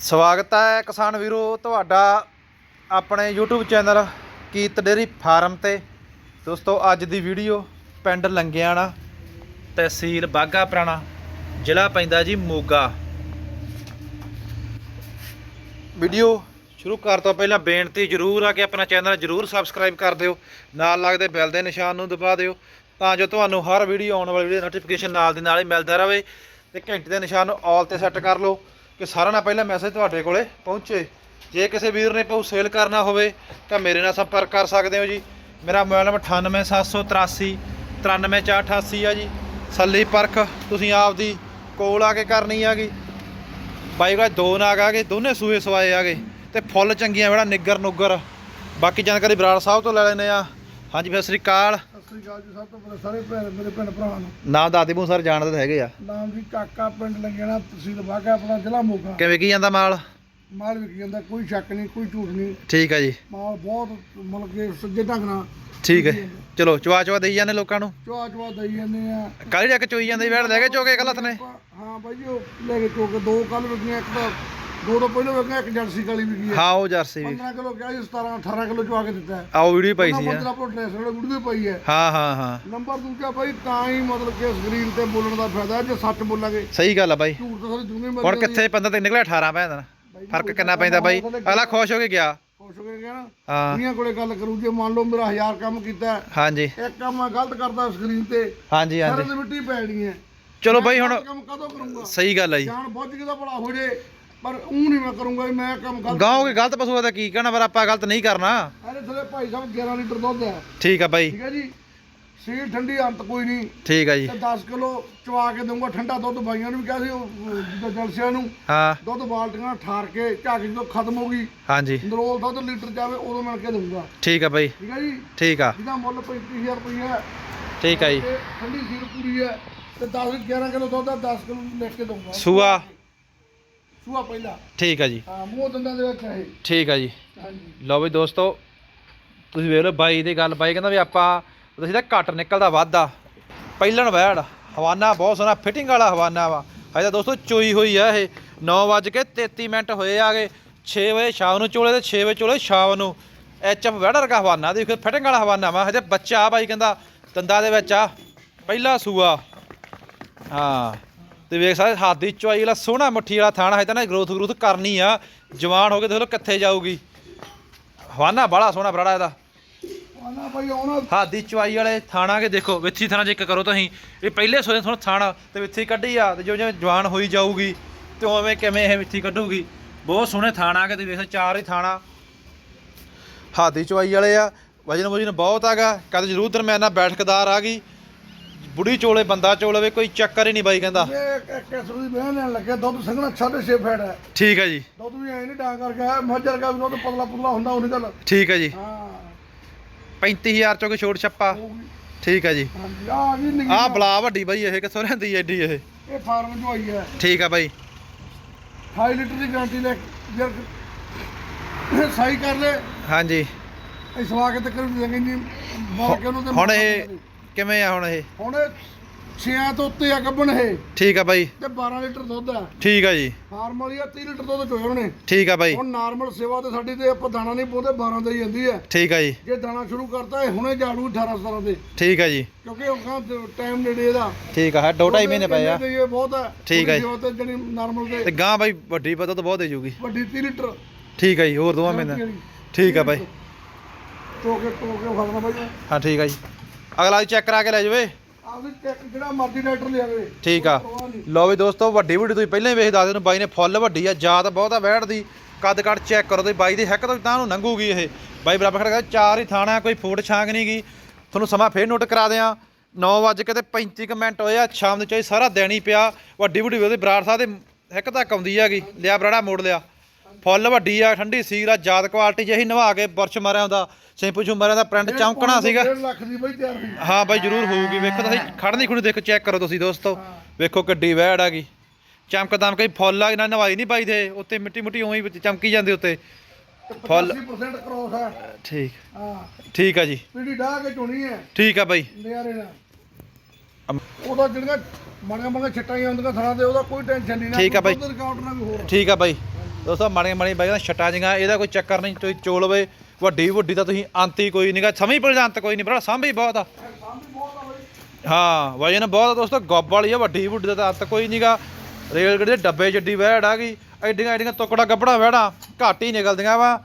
ਸਵਾਗਤ ਹੈ ਕਿਸਾਨ ਵੀਰੋ, ਤੁਹਾਡਾ ਆਪਣੇ YouTube ਚੈਨਲ ਕੀਤ ਡੇਰੀ ਫਾਰਮ ਤੇ। ਦੋਸਤੋ, ਅੱਜ ਦੀ ਵੀਡੀਓ ਪਿੰਡ ਲੰਗਿਆਣਾ ਤਹਿਸੀਲ ਬਾਗਾ ਪੁਰਾਣਾ, ਜ਼ਿਲ੍ਹਾ ਪੈਂਦਾ ਜੀ ਮੋਗਾ। ਵੀਡੀਓ ਸ਼ੁਰੂ ਕਰਨ ਤੋਂ ਪਹਿਲਾਂ ਬੇਨਤੀ ਜ਼ਰੂਰ ਆ ਕਿ ਆਪਣਾ ਚੈਨਲ ਜ਼ਰੂਰ ਸਬਸਕ੍ਰਾਈਬ ਕਰ ਦਿਓ, ਨਾਲ ਲੱਗਦੇ ਬੈਲ ਦੇ ਨਿਸ਼ਾਨ ਨੂੰ ਦਬਾ ਦਿਓ, ਤਾਂ ਜੋ ਤੁਹਾਨੂੰ ਹਰ ਵੀਡੀਓ ਆਉਣ ਵਾਲੀ ਵੀਡੀਓ ਨੋਟੀਫਿਕੇਸ਼ਨ ਨਾਲ ਦੀ ਨਾਲ ਹੀ ਮਿਲਦਾ ਰਹੇ ਤੇ ਘੰਟੀ ਦੇ ਨਿਸ਼ਾਨ ਨੂੰ ਆਲ ਤੇ ਸੈੱਟ ਕਰ ਲਓ। ਕਿ ਸਾਰਿਆਂ ਨਾਲ ਪਹਿਲਾਂ ਮੈਸੇਜ ਤੁਹਾਡੇ ਕੋਲੇ ਪਹੁੰਚੇ। ਜੇ ਕਿਸੇ ਵੀਰ ਨੇ ਪਊ ਸੇਲ ਕਰਨਾ ਹੋਵੇ, ਤਾਂ ਮੇਰੇ ਨਾਲ ਸੰਪਰਕ ਕਰ ਸਕਦੇ ਹੋ ਜੀ। ਮੇਰਾ ਮੋਬਾਈਲ ਨੰਬਰ 98783 93488 ਆ ਜੀ। ਸੱਲੀ ਪਰਖ, ਤੁਸੀਂ ਆਪ ਦੀ ਕੋਲ ਆ ਕੇ ਕਰਨੀ ਆਗੀ। ਬਾਈ ਕੋਲ ਦੋ ਨਾਗ ਆ ਗਏ, ਦੋਨੇ ਸੂਏ ਸਵਾਏ ਆ ਗਏ। ਤੇ ਫੁੱਲ ਚੰਗੀਆਂ, ਬੜਾ ਨਿੱਗਰ ਨੁੱਗਰ ਬਾਕੀ ਜਾਣਕਾਰੀ ਬਰਾੜ ਸਾਹਿਬ ਤੋਂ ਲੈ ਲੈਨੇ ਆ ਹਾਂਜੀ ਸਤਿ ਸ੍ਰੀ ਅਕਾਲ। ਸਤਿ ਸ੍ਰੀ ਅਕਾਲ ਜੀ ਸਭ ਤੋਂ ਪਹਿਲਾਂ ਸਾਰੇ ਭੈਣ ਮੇਰੇ ਭੈਣ ਭਰਾਵਾਂ ਨੂੰ। ਨਾਮ ਦਾਦੀ ਮੂੰਹ ਸਰ ਜਾਣਦੇ ਤਾਂ ਹੈਗੇ ਆ। ਨਾਮ ਜੀ ਕਾਕਾ ਪਿੰਡ ਲੰਗੇਣਾ ਤਹਿਸੀਲ ਬਾਗਾ ਆਪਣਾ ਜ਼ਿਲ੍ਹਾ ਮੋਗਾ। ਕਿਵੇਂ ਕੀ ਜਾਂਦਾ ਮਾਲ? ਮਾਲ ਵਿਕ ਜਾਂਦਾ ਕੋਈ ਸ਼ੱਕ ਨਹੀਂ ਕੋਈ ਝੂਠ ਨਹੀਂ। ਠੀਕ ਹੈ ਜੀ। ਮਾਲ ਬਹੁਤ ਮਤਲਬ ਕਿ ਸੱਜੇ ਢੰਗ ਨਾਲ ਠੀਕ ਹੈ ਚਲੋ ਚਵਾ ਚਵਾ ਦੇਈ ਜਾਂਦੇ ਲੋਕਾਂ ਨੂੰ। ਚਵਾ ਚਵਾ ਦਈ ਜਾਂਦੇ ਆ। ਕੱਲ ਜਾ ਕੇ ਚੋਈ ਜਾਂਦੇ ਬੈਠ ਲੈ ਕੇ ਚੋਕੇ ਗਲਤ ਨੇ। ਹਾਂ ਬਾਈ ਉਹ ਲੈ ਕੇ ਚੋ ਕੇ ਦੋ ਕੱਲ ਵਿਕੀਆਂ ਇੱਕ ਤਾਂ ਦੋ ਤੋਂ ਪਹਿਲਾਂ ਵਿਕੀਆਂ ਇੱਕ ਜਰਸੀ ਕਾਲੀ ਵਿਕੀ ਹੈ। ਹਾਂ ਉਹ ਜਰਸੀ ਵੀ। 15 ਕਿਲੋ ਕਿਹਾ ਜੀ 17 18 ਕਿਲੋ ਚਵਾ ਕੇ ਦਿੱਤਾ ਹੈ। ਆਓ ਵੀਡੀਓ ਪਾਈ ਸੀ ਆ ਨੰਬਰ ਆਪਣਾ ਡਰੈਸ ਵਾਲੇ ਵੀਡੀਓ ਪਈ ਹੈ। ਹਾਂ ਹਾਂ ਹਾਂ। ਨੰਬਰ ਦੂਜਾ ਬਾਈ ਤਾਂ ਹੀ ਮਤਲਬ ਕਿ ਸਕਰੀਨ ਤੇ ਬੋਲਣ ਦਾ ਫਾਇਦਾ ਹੈ ਜੇ ਸੱਚ ਬੋਲਾਂਗੇ। ਸਹੀ ਗੱਲ ਆ ਬਾਈ। ਝੂਠ ਤਾਂ ਸਾਰੀ ਦੁਨੀਆ ਮਿਲ ਹੁਣ ਕਿੱਥੇ 15 ਤੇ ਨਿਕਲਿਆ 18 ਪੈਂਦਾ ਫ਼ਰਕ ਕਿੰਨਾ ਪੈਂਦਾ ਬਾਈ। ਅਗਲਾ ਖੁਸ਼ ਹੋ ਕੇ ਗਿਆ। ਖੁਸ਼ ਹੋ ਕੇ ਗਿਆ ਨਾ। ਹਾਂ। ਦੁਨੀਆ ਕੋਲੇ ਗੱਲ ਕਰੂ ਜੇ ਮੰਨ ਲਓ ਮੇਰਾ ਹਜ਼ਾਰ ਕੰਮ ਕੀਤਾ ਹਾਂਜੀ। ਇੱਕ ਕੰਮ ਮੈਂ ਗਲਤ ਕਰਦਾ ਸਕਰੀਨ ਤੇ ਹਾਂਜੀ ਸਾਰੇ ਹਾਂਜੀ। ਦੀ ਮਿੱਟੀ ਪੈਣੀ ਹੈ। ਚਲੋ ਬਾਈ ਹੁਣ ਮੈਂ ਕੰਮ ਕਦੋਂ ਕਰੂੰਗਾ? ਸਹੀ ਗੱਲ ਆ ਜੀ। ਜਾਣ ਬੁੱਝ ਕੇ ਤਾਂ ਬੜਾ ਹੋ ਜੇ। ਪਰ ਉਹ ਨਹੀਂ ਮੈਂ ਕਰੂੰਗਾ ਵੀ ਮੈਂ ਕੰਮ ਗਲਤ ਗਾਉਂ ਕੇ ਗਲਤ ਪਸ਼ੂ ਦਾ ਕੀ ਕਹਿਣਾ ਪਰ ਆਪਾਂ ਗਲਤ ਨਹੀਂ ਕਰਨਾ। ਅਰੇ ਥਲੇ ਭਾਈ ਸਾਹਿਬ 11 ਲੀਟਰ ਦੁੱਧ ਹੈ। ਠੀਕ ਆ ਬਾਈ। ਠੀਕ ਹੈ ਜੀ। ਸੀਲ ਠੰਡੀ ਅੰਤ ਕੋਈ ਨਹੀਂ। ਠੀਕ ਆ ਜੀ। ਤੇ 10 ਕਿਲੋ ਚਵਾ ਕੇ ਦਊਂਗਾ ਠੰਡਾ ਦੁੱਧ ਬਾਈਆਂ ਨੂੰ ਵੀ ਕਿਹਾ ਸੀ ਉਹ ਜਲਸਿਆਂ ਨੂੰ। ਹਾਂ। ਦੁੱਧ ਬਾਲਟੀਆਂ ਠਾਰ ਕੇ ਝਾਕ ਜਦੋਂ ਖਤਮ ਹੋ ਗਈ ਹਾਂਜੀ। ਨਰੋਲ ਦੁੱਧ ਲੀਟਰ ਜਾਵੇ ਉਦੋਂ ਮਿਲ ਕੇ ਦਊਂਗਾ। ਠੀਕ ਆ ਬਾਈ। ਠੀਕ ਹੈ ਜੀ? ਠੀਕ ਆ। ਜਿਹਦਾ ਮੁੱਲ 35000 ਰੁਪਏ ਹੈ ਠੀਕ ਆ ਜੀ। ਤੇ ਠੰਡੀ ਸੀਲ ਪੂਰੀ ਹੈ ਤੇ 10 11 ਕਿਲੋ ਦੁੱਧ ਆ 10 ਕਿਲੋ ਲੈ ਕੇ ਦਊਂਗਾ। ਸੂਆ। ਸੂਆ ਪਹਿਲਾ। ਠੀਕ ਆ ਜੀ। ਹਾਂ ਮੂੰਹ ਦੰਦਾਂ ਦੇ ਵਿੱਚ ਹੈ ਠੀਕ ਆ ਜੀ। ਹਾਂਜੀ। ਲਓ ਵੀ ਦੋਸਤੋ ਤੁਸੀਂ ਵੇਖ ਲਓ ਬਾਈ ਦੀ ਗੱਲ ਬਾਈ ਕਹਿੰਦਾ ਵੀ ਆਪਾਂ ਤੁਸੀਂ ਤਾਂ ਘੱਟ ਨਿਕਲਦਾ ਵਾਧਾ। ਪਹਿਲਣ ਵੈੜ ਹਵਾਨਾ ਬਹੁਤ ਸੋਹਣਾ ਫਿਟਿੰਗ ਵਾਲਾ ਹਵਾਨਾ ਵਾ। ਹਜੇ ਤਾਂ ਦੋਸਤੋ ਚੋਈ ਹੋਈ ਆ ਇਹ। 9:33 ਮਿੰਟ ਹੋਏ ਆਗੇ। 6 ਵਜੇ ਸ਼ਾਮ ਨੂੰ ਚੋਲੇ ਤੇ 6 ਵਜੇ ਚੋਲੇ ਸ਼ਾਮ ਨੂੰ। ਐਚਐਫ ਵੈੜ ਵਰਗਾ ਹਵਾਨਾ ਦੇਖੋ ਫਿਟਿੰਗ ਵਾਲਾ ਹਵਾਨਾ ਵਾ। ਹਜੇ ਬੱਚਾ ਆ ਬਾਈ ਕਹਿੰਦਾ ਦੰਦਾਂ ਦੇ ਵਿੱਚ ਆ ਪਹਿਲਾ ਸੂਆ। ਹਾਂ। ਤੇ ਵੇਖ ਸਕਦੇ ਹੱਥ ਦੀ ਚੁਆਈ ਵਾਲਾ ਸੋਹਣਾ ਮੁੱਠੀ ਵਾਲਾ ਥਾਣਾ ਹੈ ਤਾਂ ਨਾ ਗਰੋਥ ਗਰੋਥ ਕਰਨੀ ਆ। ਜਵਾਨ ਹੋ ਕੇ ਦੇਖ ਲਓ ਕਿੱਥੇ ਜਾਊਗੀ। ਹਵਾਨਾ ਬੜਾ ਸੋਹਣਾ ਬਰਾੜਾ ਇਹਦਾ। ਆਨਾ ਭਾਈ ਆਉਣਾ। ਹੱਥ ਦੀ ਚੁਆਈ ਵਾਲੇ ਥਾਣਾ ਕੇ ਦੇਖੋ ਵਿੱਥੀ ਥਾਣਾ ਚੈੱਕ ਕਰੋ ਤੁਸੀਂ। ਇਹ ਪਹਿਲੇ ਸੋਏ ਥੋੜਾ ਥਾਣਾ ਤੇ ਵਿੱਥੀ ਕੱਢੀ ਆ ਤੇ ਜਿਵੇਂ ਜਿਵੇਂ ਜਵਾਨ ਹੋਈ ਜਾਊਗੀ ਤੇ ਉਵੇਂ ਕਿਵੇਂ ਇਹ ਵਿੱਥੀ ਕੱਢੂਗੀ। ਬਹੁਤ ਸੋਹਣੇ ਥਾਣਾ ਕੇ ਤੇ ਵੇਖ ਚਾਰ ਹੀ ਥਾਣਾ। ਹੱਥ ਦੀ ਚੁਆਈ ਵਾਲੇ ਆ। ਵਜਨ ਵਜਨ ਬਹੁਤ ਹੈਗਾ ਕਦ ਜ਼ਰੂਰ ਦਰਮਿਆਨਾ ਬੈਠਕਦਾਰ ਆ ਗਈ। ਬੁੜੀ ਚੋਲੇ ਬੰਦਾ ਚੋਲਵੇ ਕੋਈ ਚੱਕਰ ਹੀ ਨਹੀਂ ਬਾਈ ਕਹਿੰਦਾ। ਇਹ ਕਿਸਮ ਦੀ ਬਹਿਣ ਲੈਣ ਲੱਗਿਆ ਦੁੱਧ ਸੰਘਣਾ 6.5 ਫੈਟ ਹੈ ਠੀਕ ਹੈ ਜੀ। ਦੁੱਧ ਵੀ ਐ ਨਹੀਂ ਡਾਂ ਕਰਕੇ ਆਇਆ ਮੱਝਰ ਕਾ ਵੀ ਦੁੱਧ ਪਤਲਾ ਪਤਲਾ ਹੁੰਦਾ ਉਹਨੀ ਗੱਲ। ਠੀਕ ਹੈ ਜੀ। ਹਾਂ। 35000 ਚੋਂ ਕੋਈ ਛੋਟ ਛੱਪਾ। ਠੀਕ ਹੈ ਜੀ। ਆ ਵੀ ਨਿੱਕੀ ਆਹ ਬਲਾ ਵੱਡੀ ਬਾਈ ਇਹ ਕਿੱਥੋਂ ਰਹਿੰਦੀ ਐਡੀ ਇਹ? ਇਹ ਫਾਰਮ ਚੋਂ ਆਈ ਹੈ। ਠੀਕ ਆ ਬਾਈ। 28 ਲੀਟਰ ਦੀ ਗਾਰੰਟੀ ਲੈ ਜਰ ਸਹੀ ਕਰ ਲੈ। ਹਾਂਜੀ। ਇਸ ਸਵਾ ਕੇ ਤੱਕ ਦੇਂਗੇ ਨਹੀਂ ਮਾਰ ਕੇ ਉਹਨੂੰ ਹੁਣ ਇਹ ਕਿਵੇਂ ਆ ਹੁਣ ਇਹ ਹੁਣ 6 ਤੋਂ ਉੱਤੇ ਆ ਗੱਬਣ ਇਹ ਠੀਕ ਆ ਬਾਈ ਤੇ 12 ਲੀਟਰ ਦੁੱਧ ਆ ਠੀਕ ਆ ਜੀ ਫਾਰਮ ਵਾਲੀ ਆ 30 ਲੀਟਰ ਦੁੱਧ ਚੋਏ ਉਹਨੇ ਠੀਕ ਆ ਬਾਈ ਹੁਣ ਨਾਰਮਲ ਸੇਵਾ ਤੇ ਸਾਡੀ ਤੇ ਆਪਾਂ ਦਾਣਾ ਨਹੀਂ ਪਾਉਂਦੇ 12 ਦੇ ਹੀ ਜਾਂਦੀ ਹੈ ਠੀਕ ਆ ਜੀ ਜੇ ਦਾਣਾ ਸ਼ੁਰੂ ਕਰਤਾ ਇਹ ਹੁਣੇ ਝਾੜੂ 18 17 ਦੇ ਠੀਕ ਆ ਜੀ ਕਿਉਂਕਿ ਉਹ ਟਾਈਮ ਨੇੜੇ ਇਹਦਾ ਠੀਕ ਆ ਹੈ ਦੋ ਢਾਈ ਮਹੀਨੇ ਪਏ ਆ ਤੇ ਇਹ ਬਹੁਤ ਹੈ ਠੀਕ ਹੈ ਜੀ। ਤੇ ਜਿਹੜੀ ਨਾਰਮਲ ਤੇ ਤੇ ਗਾਂ ਬਾਈ ਵੱਡੀ ਪਤਾ ਤਾਂ ਬਹੁਤ ਦੇ ਜੂਗੀ ਵੱਡੀ 30 ਲੀਟਰ ਠੀਕ ਆ ਜੀ ਹੋਰ ਦੋਵਾਂ ਮਹੀਨੇ ਠੀਕ ਆ ਬਾਈ ਟੋਕੇ ਟੋਕੇ ਫੜਨਾ ਬਾਈ ਹਾਂ ਠੀਕ ਆ ਜੀ ਅਗਲਾ ਚੈੱਕ ਕਰਾ ਕੇ ਲੈ ਜਾਵੇ। ਆਪਦੇ ਚੈੱਕ ਜਿਹੜਾ ਮਰਜ਼ੀ ਡਾਕਟਰ ਲਿਆਵੇ ਠੀਕ ਆ। ਲਓ ਵੀ ਦੋਸਤੋ ਵੱਡੀ ਵੱਡੀ ਤੁਸੀਂ ਪਹਿਲਾਂ ਹੀ ਵੇਖ ਦੱਸਦੇ ਨੂੰ ਬਾਈ ਨੇ ਫੁੱਲ ਵੱਡੀ ਆ ਜਾਤ ਬਹੁਤ ਆ ਵੈੜ ਦੀ। ਕੱਦ ਕੱਟ ਚੈੱਕ ਕਰੋ ਤੁਸੀਂ ਬਾਈ ਦੀ ਹੈਕ ਤੋਂ ਤਾਂ ਨੂੰ ਲੰਘੂਗੀ ਇਹ। ਬਾਈ ਬਰਾਬਰ ਖੜਾ ਚਾਰ ਹੀ ਥਾਣਾ ਕੋਈ ਫੂਟ ਛਾਂਗ ਨਹੀਂ ਗਈ ਤੁਹਾਨੂੰ ਸਮਾਂ ਫੇਰ ਨੋਟ ਕਰਾ ਦਿਆਂ। 9 ਵਜੇ ਕੇ ਤੇ 35 ਕੁ ਮਿੰਟ ਹੋਏ ਆ ਸ਼ਾਮ ਨੂੰ ਚਾਹੀ ਸਾਰਾ ਦਿਨ ਹੀ ਪਿਆ। ਵੱਡੀ ਵੱਡੀ ਉਹਦੇ ਬਰਾੜ ਸਾਹਿਬ ਦੇ ਹੈਕ ਤੱਕ ਆਉਂਦੀ ਹੈਗੀ। ਲਿਆ ਬਰਾੜਾ ਮੋੜ ਲਿਆ। ਫੁੱਲ ਵੱਡੀ ਆ ਠੰਡੀ ਸੀਰ ਆ ਜਾਤ ਕੁਆਲਿਟੀ ਜਿਹੀ ਨਵਾ ਕੇ ਬੁਰਸ਼ ਮਾਰਿਆ ਹੁੰਦਾ। ਸ਼ੈਂਪੂ ਸ਼ੂ ਮਾਰਿਆ ਦਾ ਪ੍ਰਿੰਟ ਚਮਕਣਾ ਸੀਗਾ। 1.5 ਲੱਖ ਦੀ ਬਾਈ ਤਿਆਰ ਹੋਈ। ਹਾਂ ਬਾਈ ਜਰੂਰ ਹੋਊਗੀ। ਵੇਖੋ ਤੁਸੀਂ ਖੜਨੀ ਖੁਣੀ ਦੇਖੋ ਚੈੱਕ ਕਰੋ ਤੁਸੀਂ ਦੋਸਤੋ। ਵੇਖੋ ਕਿੱਡੀ ਵੈੜ ਹੈਗੀ ਚਮਕ ਦਮਕ ਹੀ ਫੁੱਲ ਆ ਇਹਨਾਂ ਨਵਾਈ ਨਹੀਂ ਪਾਈ ਦੇ। ਉੱਤੇ ਮਿੱਟੀ ਮੁੱਟੀ ਉਵੇਂ ਹੀ ਚਮਕੀ ਜਾਂਦੀ ਉੱਤੇ। ਫੁੱਲ। 85% ਕ੍ਰੋਸ ਹੈ ਠੀਕ। ਹਾਂ। ਠੀਕ ਆ ਜੀ। ਪੀੜੀ ਡਾਹ ਕੇ ਚੁਣੀ ਹੈ। ਠੀਕ ਆ ਬਾਈ। ਨਿਆਰੇ ਨਾਲ। ਉਹਦਾ ਜਿਹੜੀਆਂ ਮਾੜੀਆਂ ਮਾੜੀਆਂ ਛਿੱਟਾਂ ਹੀ ਆਉਂਦੀਆਂ ਥਣਾ ਤੇ ਉਹਦਾ ਕੋਈ ਟੈਨਸ਼ਨ ਨਹੀਂ ਨਾ ਠੀਕ ਆ ਬਾਈ। ਠੀਕ ਆ ਬਾਈ। ਦੋਸਤੋ, ਮਾੜੀਆਂ ਮਾੜੀਆਂ ਬਾਈਆਂ ਛਟਾਂ ਜੀਆਂ ਇਹਦਾ ਕੋਈ ਚੱਕਰ ਨਹੀਂ, ਤੁਸੀਂ ਚੋਲ ਵੇ ਵੱਡੀ ਵੱਡੀ ਤਾਂ ਤੁਸੀਂ ਅੰਤ ਹੀ ਕੋਈ ਨਹੀਂਗਾ ਸਮਝ ਪੜ ਅੰਤ ਕੋਈ ਨਹੀਂ ਬੜਾ ਸਾਂਭ ਹੀ ਬਹੁਤ ਆ। ਹਾਂ, ਵਜਨ ਬਹੁਤ ਆ ਦੋਸਤੋ, ਗੱਬ ਵਾਲੀ ਆ, ਵੱਡੀ ਵੱਡੀ ਦਾ ਤਾਂ ਅੰਤ ਕੋਈ ਨਹੀਂਗਾ ਰੇਲ ਗੱਡੀ ਦੇ ਡੱਬੇ ਜੱਡੀ ਵਹਿੜ ਆ ਗਈ ਐਡੀਆਂ ਐਡੀਆਂ ਟੁਕੜਾ ਗੱਬੜਾ ਵਹਿੜਾ, ਘੱਟ ਹੀ ਨਿਕਲਦੀਆਂ ਵਾ।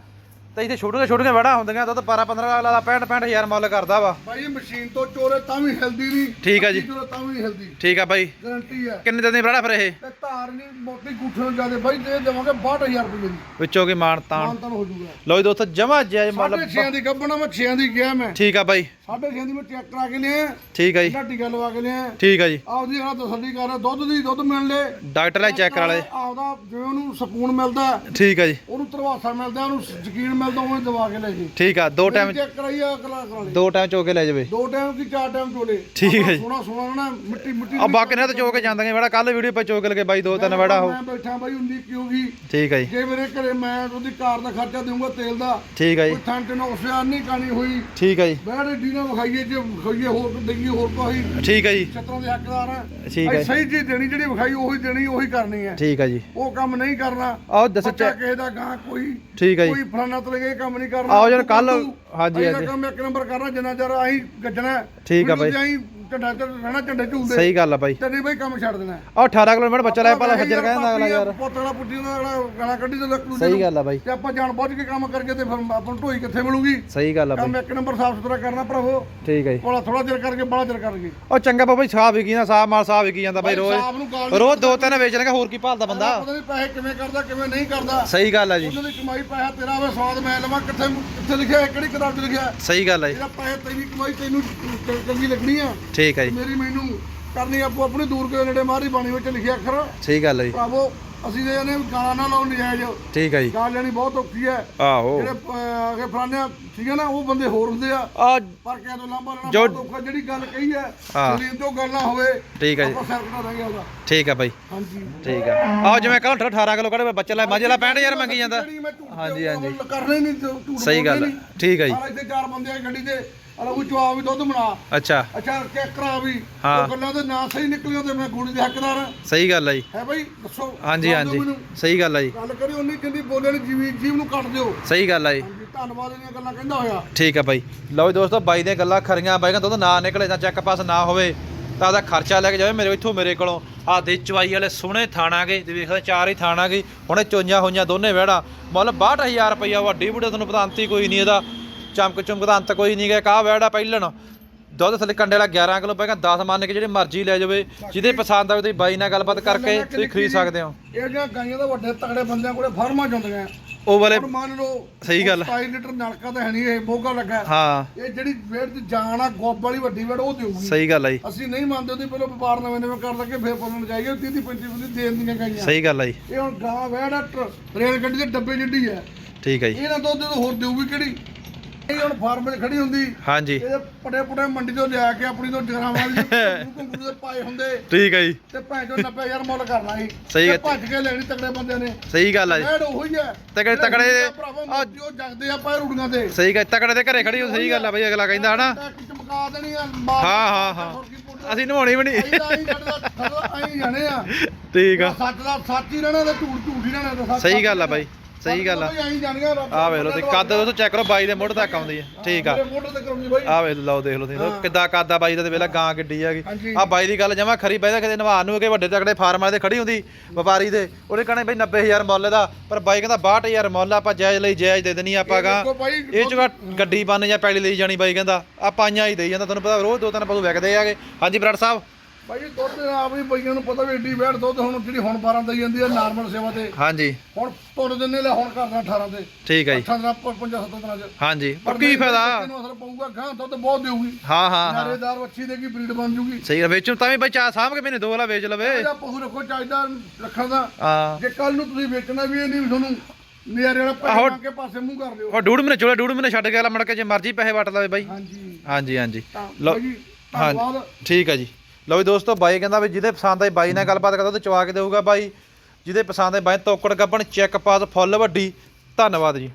ਤੇ ਇੱਥੇ ਛੋਟੀਆਂ ਛੋਟੀਆਂ ਵਹਿੜਾ ਹੁੰਦੀਆਂ ਦੁੱਧ 12 15 ਦਾ 65 65 ਹਜ਼ਾਰ ਮੁੱਲ ਕਰਦਾ ਵਾ। ਇਹ ਮਸ਼ੀਨ ਤੋਂ ਚੋਰੇ ਤਾਂ ਵੀ ਹਿਲਦੀ ਨਹੀਂ ਠੀਕ ਆ ਜੀ। ਚੋਰੇ ਤਾਂ ਵੀ ਨਹੀਂ ਹਿਲਦੀ। ਠੀਕ ਆ ਬਾਈ। ਗਾਰੰਟੀ ਹੈ ਕਿੰਨੇ ਦਿਨ ਦੀ ਵਹਿੜਾ ਫਿਰ ਇਹ? ਤੇ ਧਾਰ ਨਹੀਂ ਮੋਟੀ ਗੁੱਠੇ ਨੂੰ ਜਾਦੇ ਬਾਈ ਦੇ ਦੇਵਾਂਗੇ 62000 ਰੁਪਏ ਦੀ। ਵਿੱਚੋਂ ਕੀ ਮਾਣ ਤਾਣ? ਮਾਨਤਨ ਹੋ ਜੂਗਾ। ਲਓ ਜੀ ਦੋਸਤੋ ਜਮਾ ਜਾਇਜ਼ ਮੁੱਲ ਸਾਢੇ 6 ਦੀ ਗੱਬਣਾ ਮੈਂ 6 ਦੀ ਗਿਆ ਮੈਂ। ਠੀਕ ਆ ਬਾਈ। 6 ਦੀ ਮੈਂ ਚੈੱਕ ਕਰਾ ਕੇ ਲਿਆ ਠੀਕ ਆ ਜੀ। ਇਹਦਾ ਟੀਕਾ ਲਵਾ ਕੇ ਲਿਆ ਠੀਕ ਆ ਜੀ। ਆਪਦੀ ਹਾਂ ਤਸੱਲੀ ਕਰ ਦੁੱਧ ਦੀ ਦੁੱਧ ਮਿਲ ਲੈ ਡਾਕਟਰ ਲਈ ਚੈੱਕ ਕਰਾ ਲੈ ਆਪਦਾ ਜਿਵੇਂ ਉਹਨੂੰ ਸਕੂਨ ਮਿਲਦਾ ਠੀਕ ਆ ਜੀ। ਉਹਨੂੰ ਤਰਵਾਸਾ ਮਿਲਦਾ ਉਹਨੂੰ ਯਕੀਨ ਮਿਲਦਾ ਉਹ ਦਵਾ ਕੇ ਲੈ ਜੀ ਠੀਕ ਆ ਦੋ ਟਾਈਮ ਚੈੱਕ ਕਰਾਈਆ ਅਗਲਾ ਕਰਾ ਲੈ ਦੋ ਟਾਈਮ ਚੋ ਕੇ ਲੈ ਜਾਵੇ। ਦੋ ਟਾਈਮ ਕੀ ਚਾਰ ਟਾਈਮ ਚੋਲੇ ਠੀਕ ਹੈ ਜੀ। ਸੋਨਾ ਸੋਨਾ ਨਾ ਮਿੱਟੀ ਮਿੱਟੀ ਆ ਬਾਕੀ ਨੇ ਤਾਂ ਚੋ ਕੇ ਜਾਂਦਾਂਗੇ ਬੜਾ ਕੱਲ ਵੀਡੀਓ ਪਾ ਚੋ ਕੇ ਲਗੇ ਬਾਈ ਦੋ ਤਿੰਨ ਵੜਾ ਹੋ ਮੈਂ ਬੈਠਾ ਬਾਈ ਹੁੰਦੀ ਕਿਉਂਕਿ ਠੀਕ ਆ ਜੀ। ਜੇ ਮੇਰੇ ਘਰੇ ਮੈਂ ਉਹਦੀ ਕਾਰ ਦਾ ਖਰਚਾ ਦੇਵਾਂਗਾ ਤੇਲ ਦਾ ਠੀਕ ਆ ਜੀ। ਕੋਈ ਠੰਡ ਨਾ ਉਸਿਆਨ ਨਹੀਂ ਕਾਣੀ ਹੋਈ। ਠੀਕ ਆ ਜੀ। ਬੈਠ ਨਾ ਵਿਖਾਈਏ ਜੇ ਵਿਖਾਈਏ ਹੋਰ ਦਈਏ ਹੋਰ ਕੋਈ ਠੀਕ ਆ ਜੀ। ਛਤਰਾਂ ਦੇ ਹੱਕਦਾਰ ਆ। ਠੀਕ ਹੈ। ਅਸੀਂ ਸਹੀ ਚੀਜ਼ ਦੇਣੀ ਜਿਹੜੀ ਵਿਖਾਈ ਉਹੀ ਦੇਣੀ ਉਹੀ ਕਰਨੀ ਹੈ ਠੀਕ ਆ ਜੀ। ਉਹ ਕੰਮ ਨਹੀਂ ਕਰਨਾ। ਆਓ ਦੱਸੋ ਬੱਚਾ ਚੈ- ਕਿਸੇ ਦਾ ਗਾਂ ਕੋਈ ਠੀਕ ਆ ਜੀ। ਕੋਈ ਫਲਾਣਾ ਤਲੇ ਇਹ ਕੰਮ ਨਹੀਂ ਕਰਨਾ। ਆਓ ਤੂੰ ਕੱਲ੍ਹ- ਹਾਂਜੀ, ਅਸੀਂ ਹਾਂਜੀ। ਕੰਮ ਇੱਕ ਨੰਬਰ ਕਰਨਾ ਜਿੰਨਾ ਚਿਰ ਆਹੀਂ ਗੱਜਣਾ। ਠੀਕ ਆ ਬਾਈ। ਝੰਡਾ ਤੇ ਰਹਿਣਾ ਝੰਡੇ ਝੂਲਦੇ ਸਹੀ ਗੱਲ ਆ ਬਾਈ। ਤੇ ਨਹੀਂ ਬਾਈ ਕੰਮ ਛੱਡ ਦੇਣਾ। ਆ 18 ਕਿਲੋਮੀਟਰ ਬੱਚਾ ਲੈ ਪਾਲਾ ਖੱਜਰ ਕਹਿੰਦਾ ਅਗਲਾ ਯਾਰ। ਪੋਤਲਾ ਪੁੱਟੀ ਦਾ ਗਾਣਾ ਕੱਢੀ ਤੇ ਲੱਕ ਸਹੀ ਗੱਲ ਆ ਬਾਈ। ਤੇ ਆਪਾਂ ਜਾਣ ਬੁੱਝ ਕੇ ਕੰਮ ਕਰਕੇ ਤੇ ਫਿਰ ਆਪਾਂ ਨੂੰ ਢੋਈ ਕਿੱਥੇ ਮਿਲੂਗੀ? ਸਹੀ ਗੱਲ ਆ ਬਾਈ। ਕੰਮ ਇੱਕ ਨੰਬਰ ਸਾਫ਼ ਸੁਥਰਾ ਕਰਨਾ ਭਰਾਵੋ ਠੀਕ ਆ ਜੀ। ਕੋਲਾ ਥੋੜਾ ਚਿਰ ਕਰਕੇ ਬੜਾ ਚਿਰ ਕਰਕੇ। ਉਹ ਚੰਗਾ ਬਾਬਾ ਜੀ ਸਾਹ ਵਿਕੀ ਨਾ ਸਾਹ ਮਾਲ ਸਾਹ ਵਿਕੀ ਜਾਂਦਾ ਬਾਈ ਰੋਜ਼। ਨੂੰ ਰੋਜ਼ ਦੋ ਤਿੰਨ ਵੇਚ ਲੇਗਾ ਹੋਰ ਕੀ ਭਾਲਦਾ ਬੰਦਾ? ਪਤਾ ਨਹੀਂ ਪੈਸੇ ਕਿਵੇਂ ਕਰਦਾ ਕਿਵੇਂ ਨਹੀਂ ਕਰਦਾ ਸਹੀ ਗੱਲ ਆ ਜੀ। ਉਹਨਾਂ ਦੀ ਕਮਾਈ ਪੈਸਾ ਤੇਰਾ ਵੇ ਸਵਾਦ ਮੈਂ ਲਵਾਂ ਕਿੱਥੇ ਕਿੱਥੇ ਲਿਖਿਆ ਹੈ, ਕਿਹੜੀ ਕਿਤਾਬ 'ਚ ਲਿਖਿਆ? ਹੈ? ਸਹੀ ਗੱਲ ਆ ਜੀ। ਇਹਦਾ ਪੈਸੇ ਤੇਰੀ ਕਮਾਈ ਤੈਨੂੰ ਚੰਗੀ ਲੱਗਣੀ ਆ। ਠੀਕ ਆ ਜੀ। ਮੇਰੀ ਮੈਨੂੰ ਕਰਨੀ ਆਪੋ ਆਪਣੀ ਦੂਰ ਕੇ ਨੇੜੇ ਮਾਰੀ ਬਾਣੀ ਵਿੱਚ ਲਿਖਿਆ ਅੱਖਰ। ਸਹੀ ਗੱਲ ਆ ਜੀ। ਭਰਾਵੋ ਅਸੀਂ ਦੇ ਨੇ ਗਾਣਾ ਨਾ ਲਾਉਣ ਨਜਾਇਜ਼। ਠੀਕ ਆ ਜੀ। ਗਾਲ ਲੈਣੀ ਬਹੁਤ ਔਖੀ ਹੈ ਆਹੋ। ਜਿਹੜੇ ਅਗੇ ਫਲਾਣੇ ਸੀਗੇ ਨਾ ਉਹ ਬੰਦੇ ਹੋਰ ਹੁੰਦੇ ਆ। ਆ ਪਰ ਕਿਆ ਤੋਂ ਲਾਂਭਾ ਲੈਣਾ ਬਹੁਤ ਔਖਾ ਜਿਹੜੀ ਗੱਲ ਕਹੀ ਹੈ ਹਾਂ। ਸਲੀਮ ਤੋਂ ਗੱਲ ਨਾ ਹੋਵੇ ਠੀਕ ਆ ਜੀ। ਆਪਾਂ ਸਿਰ ਕਟਾ ਦਾਂਗੇ ਉਹਦਾ। ਠੀਕ ਆ ਬਾਈ। ਹਾਂਜੀ। ਠੀਕ ਆ। ਆਓ ਜਿਵੇਂ ਕੱਲ 18 ਕਿਲੋ ਕੱਢੇ ਬੱਚਾ ਲੈ ਮੱਝ ਲੈ 65000 ਮੰਗੀ ਜਾਂਦਾ। ਹਾਂਜੀ, ਹਾਂਜੀ। ਕਰਨਾ ਹੀ ਨਹੀਂ ਸਹੀ ਗੱਲ। ਠੀਕ ਆ ਜੀ। ਆਹ ਇੱਥੇ ਚਾਰ ਬੰਦੇ ਆ ਗੱਡੀ ਦੇ ਅਲਾ ਕੋਈ ਚਵਾ ਵੀ ਦੁੱਧ ਬਣਾ। ਅੱਛਾ। ਅੱਛਾ ਚੈੱਕ ਕਰਾ ਵੀ। ਹਾਂ। ਉਹ ਗੱਲਾਂ ਦੇ ਨਾਂ ਸਹੀ ਨਿਕਲਿਓ ਤੇ ਮੈਂ ਗੋਲੀ ਦੇ ਹੱਕਦਾਰ ਹਾਂ। ਸਹੀ ਗੱਲ ਆ ਜੀ। ਹੈ ਬਾਈ ਦੱਸੋ। ਹਾਂਜੀ ਦਿਓ ਹਾਂਜੀ। ਮੈਨੂੰ। ਸਹੀ ਗੱਲ ਆ ਜੀ। ਗੱਲ ਕਰੀ ਉਨੀ ਜਿੰਦੀ ਬੋਲਣ ਜੀਵ ਜੀਵ ਨੂੰ ਕੱਟ ਦਿਓ। ਸਹੀ ਗੱਲ ਆ ਜੀ। ਹਾਂਜੀ ਧੰਨਵਾਦ ਇਹਦੀਆਂ ਗੱਲਾਂ ਕਹਿੰਦਾ ਹੋਇਆ। ਠੀਕ ਆ ਬਾਈ। ਲਓ ਜੀ ਦੋਸਤੋ ਬਾਈ ਦੀਆਂ ਗੱਲਾਂ ਖਰੀਆਂ। ਬਾਈ ਕਹਿੰਦਾ ਦੁੱਧ ਨਾ ਨਿਕਲੇ ਜਾਂ ਚੈੱਕ ਪਾਸ ਨਾ ਹੋਵੇ ਤਾਂ ਉਹਦਾ ਖਰਚਾ ਲੈ ਕੇ ਜਾਵੇ ਮੇਰੇ ਇੱਥੋਂ ਮੇਰੇ ਕੋਲੋਂ। ਆ ਦੇ ਚਵਾਈ ਵਾਲੇ ਸੋਹਣੇ ਥਾਣਾਗੇ ਤੇ ਵੇਖਦੇ ਚਾਰ ਹੀ ਥਾਣਾਗੇ ਹੁਣੇ ਚੋਈਆਂ ਹੋਈਆਂ ਦੋਨੇ ਵਿਹੜਾ। ਮੁੱਲ 62000 ਰੁਪਈਆ ਵੱਡੀ ਬੁੱਢੇ ਤੁਹਾਨੂੰ ਪਤਾ ਅੰਤ ਕੋਈ ਨਹੀਂ ਇਹਦਾ। ਚਮਕ ਚਮਕ ਦਾ ਅੰਤ ਕੋਈ ਨਹੀਂ ਗਾ ਕਾ ਵਿਹੜਾ ਪਹਿਲਣ? ਦੁੱਧ ਥੱਲੇ ਕੰਡੇ ਵਾਲਾ 11 ਕਿਲੋ ਪੈਗਾ 10 ਮੰਨ ਕੇ ਜਿਹੜੀ ਮਰਜ਼ੀ ਲੈ ਜਾਵੇ ਜਿਹਦੇ ਪਸੰਦ ਆਵੇ ਤੁਸੀਂ ਬਾਈ ਨਾਲ ਗੱਲਬਾਤ ਕਰਕੇ ਤੁਸੀਂ ਖਰੀਦ ਸਕਦੇ ਹੋ। ਇਹ ਜਿਹੜੀਆਂ ਗਾਈਆਂ ਦਾ ਵੱਡੇ ਤਗੜੇ ਬੰਦਿਆਂ ਕੋਲੇ ਫਰਮਾਂ ਚ ਹੁੰਦੀਆਂ। ਉਹ ਵਾਲੇ ਮੰਨ ਲਓ ਸਹੀ ਗੱਲ। 27 ਲੀਟਰ ਨਲਕਾ ਤਾਂ ਹੈ ਨਹੀਂ ਇਹ ਮੋਗਾ ਲੱਗਾ। ਹਾਂ। ਇਹ ਜਿਹੜੀ ਵੇੜ ਦੀ ਜਾਨ ਆ ਗੋਬ ਵਾਲੀ ਵੱਡੀ ਵੇੜ ਉਹ ਦੇਊਗੀ। ਸਹੀ ਗੱਲ ਆ ਜੀ। ਅਸੀਂ ਨਹੀਂ ਮੰਨਦੇ ਉਹਦੀ ਪਹਿਲਾਂ ਵਪਾਰ ਨਵੇਂ ਨਵੇਂ ਕਰ ਲੱਗੇ ਫੇਰ ਬੋਲਣ ਜਾਈਏ 30 30 35 35 ਦੇਣ ਦੀਆਂ ਗਾਈਆਂ। ਸਹੀ ਗੱਲ ਆ ਜੀ। ਇਹ ਹੁਣ ਗਾਂ ਵੇੜ ਰੇਲ ਗੱਡੀ ਦੇ ਡੱਬੇ ਜਿੱਡੀ ਹੈ ਠੀਕ ਆ ਜੀ। ਇਹਨਾਂ ਦੁੱਧ ਹੋਰ ਦੇਊਗੀ ਕਿਹੜੀ? ਇਹ ਹੁਣ ਫਾਰਮ 'ਚ ਖੜੀ ਹੁੰਦੀ। ਹਾਂਜੀ। ਇਹ ਪੜੇ ਪੜੇ ਮੰਡੀ ਤੋਂ ਲਿਆ ਕੇ ਆਪਣੀ ਤੋਂ ਜਗਰਾਵਾਂ ਦੀ ਘੁੰਗਰੂ ਦੇ ਪਾਏ ਹੁੰਦੇ। ਠੀਕ ਆ ਜੀ। ਤੇ ਭੈਣ ਚੋਂ 90000 ਮੁੱਲ ਕਰਨਾ ਸੀ। ਸਹੀ ਹੈ। ਭੱਜ ਕੇ ਲੈਣੀ ਤਗੜੇ ਬੰਦਿਆਂ ਨੇ। ਸਹੀ ਗੱਲ ਆ ਜੀ। ਐਡ ਉਹੀ ਹੈ। ਦੇ- ਭਰਾਵਾ ਮੋਤੀ ਉਹ ਜਗਦੇ ਆ ਪੈ ਰੂੜੀਆਂ ਤੇ। ਸਹੀ ਗੱਲ ਤਕੜੇ ਦੇ ਘਰੇ ਖੜੀ ਹੋ ਸਹੀ ਗੱਲ ਆ ਬਈ ਅਗਲਾ ਕਹਿੰਦਾ ਹਨਾ। ਚਮਕਾ ਦੇਣੀ ਆ ਹਾਂ ਹਾਂ ਹਾਂ। ਅਸੀਂ ਨਵਾਉਣੀ ਵੀ ਨਹੀਂ। ਆਈ ਜਾਣੇ ਆ। ਠੀਕ ਆ। ਸੱਚ ਦਾ ਸੱਚ ਹੀ ਰਹਿਣਾ ਤੇ ਝੂਠ ਝੂਠ ਹੀ ਰਹਿਣਾ ਸਹੀ ਗੱਲ ਆ ਬਾਈ। ਸਹੀ ਗੱਲ ਆ। ਆ ਵੇਖ ਲਓ ਤੁਸੀਂ ਕੱਦ ਉਹ ਚੈੱਕ ਕਰੋ ਬਾਈ ਦੇ ਮੋਢੇ ਤੱਕ ਆਉਂਦੀ ਹੈ ਠੀਕ ਆ। ਮੋਢੇ ਤੇ ਬਾਈ। ਆ ਵੇਖ ਲਓ ਦੇਖ ਲਓ ਤੁਸੀਂ ਕਿੱਦਾਂ ਕੱਦ ਆ ਬਾਈ ਦਾ ਤੇ ਵੇਲਾ ਗਾਂ ਕਿੱਡੀ ਹੈਗੀ। ਆ ਬਾਈ ਦੀ ਗੱਲ ਜਮਾ ਖਰੀ ਬੈਦਾ ਕਿਤੇ ਨਵਾਨ ਨੂੰ ਕਿ ਵੱਡੇ ਤਕੜੇ ਫਾਰਮ ਵਾਲੇ ਤੇ ਖੜੀ ਹੁੰਦੀ ਵਪਾਰੀ ਦੇ। ਉਹਨੇ ਕਹਣੇ ਬਈ 90000 ਮੁੱਲ ਦਾ ਪਰ ਬਾਈ ਕਹਿੰਦਾ 62000 ਮੁੱਲ ਆਪਾਂ ਜਾਇਜ਼ ਲਈ ਜਾਇਜ਼ ਦੇ ਦੇਣੀ ਆਪਾਂ ਗਾ। ਬਾਈ ਇਹ ਚ ਗੱਡੀ ਬੰਨ ਜਾਂ ਪੈਲੀ ਲਈ ਜਾਣੀ ਬਾਈ ਕਹਿੰਦਾ। ਆ ਪਾਈਆਂ ਹੀ ਦੇਈ ਜਾਂਦਾ ਤੁਹਾਨੂੰ ਪਤਾ ਰੋਜ਼ ਦੋ ਤਿੰਨ ਪਸ਼ੂ ਵਿਕਦੇ ਆਗੇ। ਹਾਂਜੀ ਬਰਾੜ ਸਾਹਿਬ ਬਾਈ ਦੁੱਧ ਆਪ ਵੀ ਬਈਆਂ ਨੂੰ ਪਤਾ ਵੀ ਏਡੀ ਵੈਟ ਦੁੱਧ ਹੁਣ ਜਿਹੜੀ ਹੁਣ 12 ਦਈ ਜਾਂਦੀ ਹੈ ਨਾਰਮਲ ਸੇਵਾ ਤੇ। ਹਾਂਜੀ। ਹੁਣ ਤੁਰ ਦਿੰਨੇ ਲੈ ਹੁਣ ਕਰਦਾ 18 ਤੇ। ਠੀਕ ਹੈ ਜੀ। 18 ਦਾ 50 70 ਦਿਨਾਂ ਚ ਹਾਂਜੀ ਪਰ ਕੀ ਫਾਇਦਾ? ਤੈਨੂੰ ਅਸਰ ਪਊਗਾ? ਗਾਂ ਦੁੱਧ ਬਹੁਤ ਦੇਊਗੀ। ਹਾਂ ਹਾਂ ਨਾਰੇਦਾਰ ਵੱਛੀ ਦੇਗੀ ਬਰੀਡ ਬਣ ਜੂਗੀ। ਸਹੀ ਹੈ ਵੇਚੂ ਤਾਂ ਵੀ ਬਈ ਚਾਹ ਸਾਂਭ ਕੇ ਮੈਨੇ ਦੋ ਵਾਲਾ ਵੇਚ ਲਵੇ। ਇਹਦਾ ਪਸ਼ੂ ਰੱਖੋ ਚਾਹੀਦਾ ਰੱਖਣ ਦਾ। ਹਾਂ। ਜੇ ਕੱਲ ਨੂੰ ਤੁਸੀਂ ਵੇਚਣਾ ਵੀ ਇਹ ਨਹੀਂ ਤੁਹਾਨੂੰ ਨਿਆਰੇ ਵਾਲਾ ਪੈਸੇ ਕੇ ਪਾਸੇ ਮੂੰਹ ਕਰ ਲਿਓ। ਉਹ ਡੂੜ ਮਹੀਨੇ ਚੋਲਾ ਡੂੜ ਮਹੀਨੇ ਛੱਡ ਕੇ ਆਲਾ ਮੜ ਕੇ ਜੇ ਮਰਜ਼ੀ ਪੈਸੇ ਵਟ ਲਵੇ ਬਾਈ। ਹਾਂਜੀ। ਹਾਂਜੀ ਹਾਂਜੀ। ਲਓ। ਬਾਈ ਜੀ, ਹਾਂ ਧੰਨਵਾਦ। ਠੀਕ ਹੈ ਜੀ। ਲਓ ਜੀ ਦੋਸਤੋ, ਬਾਈ ਕਹਿੰਦਾ ਵੀ ਜਿਹਦੇ ਪਸੰਦ ਆਈ ਬਾਈ ਨਾਲ ਗੱਲਬਾਤ ਕਰਦਾ ਤੇ ਚਵਾ ਕੇ ਦੇਊਗਾ ਬਾਈ। ਜਿਹਦੇ ਪਸੰਦ ਆਈ ਬਾਈ, ਤੋਕੜ ਗੱਬਣ, ਚੈੱਕ ਪਾਸ, ਫੁੱਲ ਵੱਡੀ। ਧੰਨਵਾਦ ਜੀ।